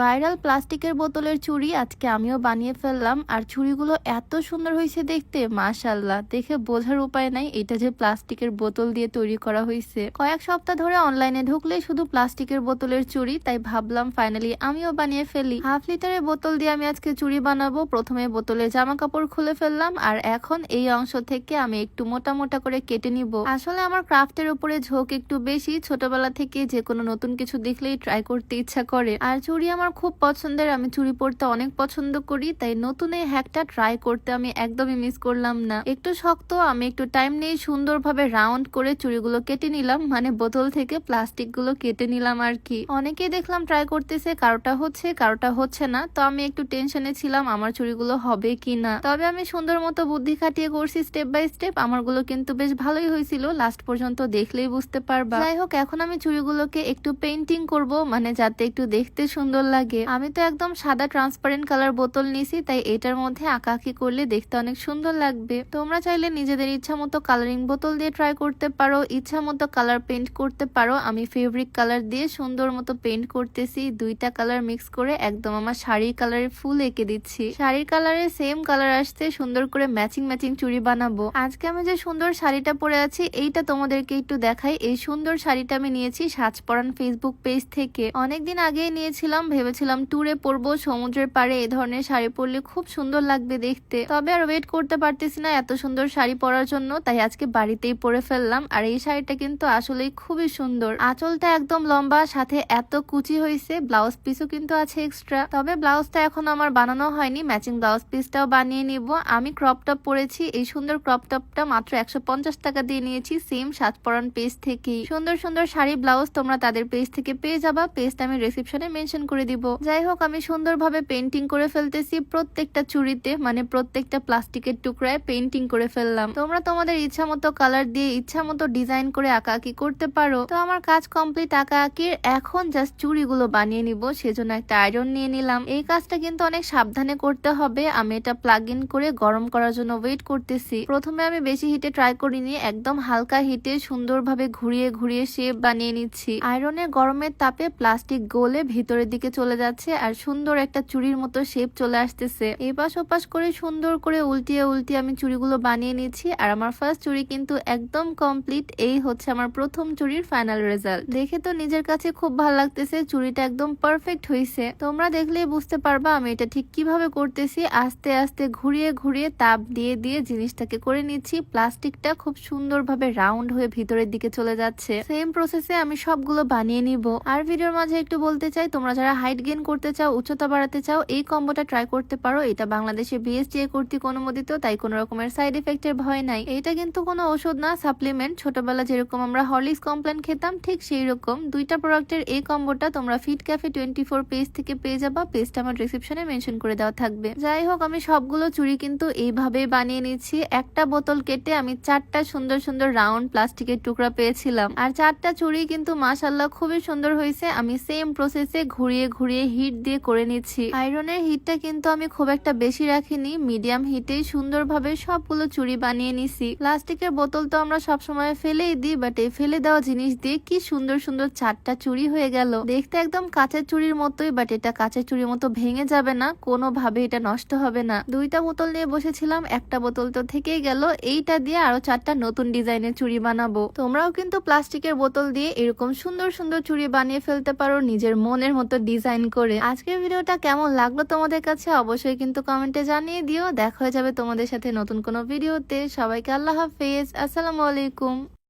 Viral প্লাস্টিকের বোতলের চুড়ি আজকে আমিও বানিয়ে ফেললাম, আর চুড়িগুলো এত সুন্দর হয়েছে দেখতে মাশাল্লাহ দেখে বোঝার উপায় নাই, এটা যে প্লাস্টিকের বোতল দিয়ে তৈরি করা হয়েছে। কয়েক সপ্তাহ ধরে অনলাইনে ঢুকলে শুধু প্লাস্টিকের বোতলের চুড়ি তাই ভাবলাম ফাইনালি আমিও বানিয়ে ফেলি। হাফ লিটারের বোতল দিয়ে আমি আজকে চুড়ি বানাবো, প্রথমে বোতলে জামা কাপড় খুলে ফেললাম, আর এখন এই অংশ থেকে আমি একটু মোটা মোটা করে কেটে নিব। আসলে আমার ক্রাফটের উপরে ঝোঁক একটু বেশি, ছোটবেলা থেকে যে কোনো নতুন কিছু দেখলেই ট্রাই করতে ইচ্ছা করে। আর চুড়ি আমার খুব পছন্দের, আমি চুড়ি পরতে অনেক পছন্দ করি, তাই নতুন এই হ্যাকটা ট্রাই করতে আমি একদমই মিস করলাম না। একটু শক্ত, আমি একটু টাইম নিয়ে সুন্দরভাবে রাউন্ড করে চুড়িগুলো কেটে নিলাম মানে বোতল থেকে প্লাস্টিকগুলো কেটে নিলাম আর কি। অনেকেই দেখলাম ট্রাই করতেছে, কারোটা হচ্ছে কারোটা হচ্ছে না, তো আমি একটু টেনশনে ছিলাম, আমার চুড়িগুলো হবে কি না। তবে আমি সুন্দর মতো বুদ্ধি খাটিয়ে করছি স্টেপ বাই স্টেপ আমারগুলো কিন্তু বেশ ভালোই হয়েছিল লাস্ট পর্যন্ত দেখলেই বুঝতে পারবা। যাই হোক, এখন আমি চুড়িগুলোকে একটু পেন্টিং করব মানে যাতে একটু দেখতে সুন্দর লাগে। আমি তো একদম সাদা ট্রান্সপারেন্ট কালার বোতল নিছি, তাই এটার মধ্যে আঁকাআঁকি করলে দেখতে অনেক সুন্দর লাগবে। তোমরা চাইলে নিজেদের ইচ্ছা মতো কালারিং বোতল দিয়ে ট্রাই করতে পারো ইচ্ছা মতো কালার পেন্ট করতে পারো। আমি ফেব্রিক কালার দিয়ে সুন্দর মতো পেন্ট করতেছি, দুইটা কালার মিক্স করে একদম আমার শাড়ির কালারের ফুল এঁকে দিচ্ছি। শাড়ির কালারে সেম কালার আসতে সুন্দর করে ম্যাচিং ম্যাচিং চুড়ি বানাবো। আজকে আমি যে সুন্দর শাড়িটা পরে আছি, এইটা তোমাদেরকে একটু দেখাই। এই সুন্দর শাড়িটা আমি নিয়েছি সাজ পরান ফেসবুক পেজ থেকে। অনেকদিন আগেই নিয়েছিলাম ভেবেছিলাম ট্যুরে পরবো, সমুদ্রের পাড়ে এ ধরনের শাড়ি পরলে খুব সুন্দর লাগবে দেখতে। তবে আর ওয়েট করতে পারতেছি না এত সুন্দর শাড়ি পরার জন্য, তাই আজকে বাড়িতেই পরে ফেললাম। আর এই শাড়িটা কিন্তু আসলেই খুবই সুন্দর। আঁচলটা একদম লম্বা, সাথে এত কুচি হয়েছে ব্লাউজ পিসও কিন্তু আছে এক্সট্রা তবে ব্লাউজটা এখন আমার বানানো হয়নি ম্যাচিং ব্লাউজ পিসটাও বানিয়ে নিব। আমি ক্রপ টপ পরেছি, এই সুন্দর ক্রপ টপটা মাত্র একশো পঞ্চাশ টাকা দিয়ে নিয়েছি সেম সাজ পরান পেজ থেকেই। সুন্দর সুন্দর শাড়ি ব্লাউজ তোমরা তাদের পেজ থেকে পেয়ে যাবা। পেজটা আমি রিসেপশনে মেনশন করে দিব। যাই হোক, আমি সুন্দরভাবে পেন্টিং করে ফেলতেছি। প্রত্যেকটা চুড়িতে মানে প্রত্যেকটা প্লাস্টিকের টুকরায় পেন্টিং করে ফেললাম। তোমরা তোমাদের ইচ্ছা মতো কালার দিয়ে ইচ্ছা মতো ডিজাইন করে আঁকাআঁকি করতে পারো। তো আমার কাজ কমপ্লিট আঁকাআঁকির এখন জাস্ট চুড়িগুলো বানিয়ে নিব। সেজন্য একটা আয়রন নিয়ে নিলাম। এই কাজটা কিন্তু অনেক সাবধানে করতে হবে। আমি এটা প্লাগ ইন করে গরম করার জন্য ওয়েট করতেছি। প্রথমে আমি বেশি হিটে ট্রাই করিনি, একদম হালকা হিটে সুন্দরভাবে ঘুরিয়ে ঘুরিয়ে শেপ বানিয়ে নিচ্ছি। আয়রনের গরমের তাপে প্লাস্টিক গলে ভিতরের দিকে চলে যাচ্ছে আর সুন্দর একটা চুড়ির মতো শেপ চলে আসতেছে। এপাশ ওপাশ করে সুন্দর করে উল্টিয়ে উল্টিয়ে আমি চুড়িগুলো বানিয়ে নিচ্ছি আর আমার ফার্স্ট চুড়ি কিন্তু একদম কমপ্লিট এই হচ্ছে আমার প্রথম চুড়ির ফাইনাল রেজাল্ট দেখে তো নিজের কাছে খুব ভালো লাগতেছে চুড়িটা একদম পারফেক্ট হয়েছে তোমরা দেখলেই বুঝতে পারবা আমি এটা ঠিক কীভাবে করতেছি। আস্তে আস্তে ঘুরিয়ে ঘুরিয়ে তাপ দিয়ে দিয়ে জিনিসটাকে করে নিচ্ছি। প্লাস্টিকটা খুব সুন্দরভাবে রাউন্ড হয়ে ভিতরের দিকে চলে যাচ্ছে। সেম প্রসেসে আমি সবগুলো বানিয়ে নিব। আর ভিডিওর মাঝে একটু বলতে চাই, তোমরা যারা হাইট গেইন করতে চাও, উচ্চতা বাড়াতে চাও, এই কম্বোটা ট্রাই করতে পারো। এটা বাংলাদেশে বিএসটিএ কর্তৃক অনুমোদিত, তাই কোনো রকমের সাইড এফেক্টের ভয় নাই। এটা কিন্তু কোনো ওষুধ না সাপ্লিমেন্ট ছোটবেলা যেরকম আমরা হরলিক্স কমপ্লেন খেতাম, ঠিক সেই রকম। দুইটা প্রোডাক্টের এই কম্বোটা তোমরা fit cafe twenty four page থেকে পেয়ে যাবা। পেজটা আমার ডিসক্রিপশনে মেনশন করে দেওয়া থাকবে। যাই হোক, আমি সবগুলো চুড়ি কিন্তু এইভাবে বানিয়ে নিচ্ছি। একটা বোতল কেটে আমি চারটা সুন্দর সুন্দর রাউন্ড প্লাস্টিকের টুকরা পেয়েছিলাম। আর চারটা চুড়ি কিন্তু মাসাল্লাহ খুবই সুন্দর হয়েছে। আমি সেম প্রসেসে ঘুরিয়ে ঘুরিয়ে হিট দিয়ে করে নিচ্ছি। আয়রনের হিটটা কিন্তু আমি খুব একটা বেশি রাখিনি, মিডিয়াম হিটেই সুন্দরভাবে সবগুলো চুড়ি বানিয়ে নিছি। প্লাস্টিকের বোতল তো আমরা সবসময় ফেলেই দিই বাট এই ফেলে দেওয়া জিনিস দিয়ে কি সুন্দর সুন্দর চারটা চুড়ি হয়ে গেল। দেখতে একদম কাঁচের চুড়ির মতোই বাট এটা কাঁচের চুড়ির মতো ভেঙে যাবে না, কোনোভাবে এটা নষ্ট হবে না। দুইটা বোতল নিয়ে বসেছিলাম, একটা বোতল তো থেকেই গেল, এইটা দিয়ে আরও চারটা নতুন ডিজাইনের চুড়ি বানাবো। তোমরাও কিন্তু প্লাস্টিকের বোতল দিয়ে এরকম সুন্দর সুন্দর চুড়ি বানিয়ে ফেলতে পারো, নিজের মনের মতো ডিজাইন করে। আজকের ভিডিওটা কেমন লাগল তোমাদের কাছে অবশ্যই কিন্তু কমেন্টে জানিয়ে দিও। দেখা হয়ে যাবে তোমাদের সাথে নতুন কোনো ভিডিওতে। সবাইকে আল্লাহ হাফেজ। আসসালামু আলাইকুম।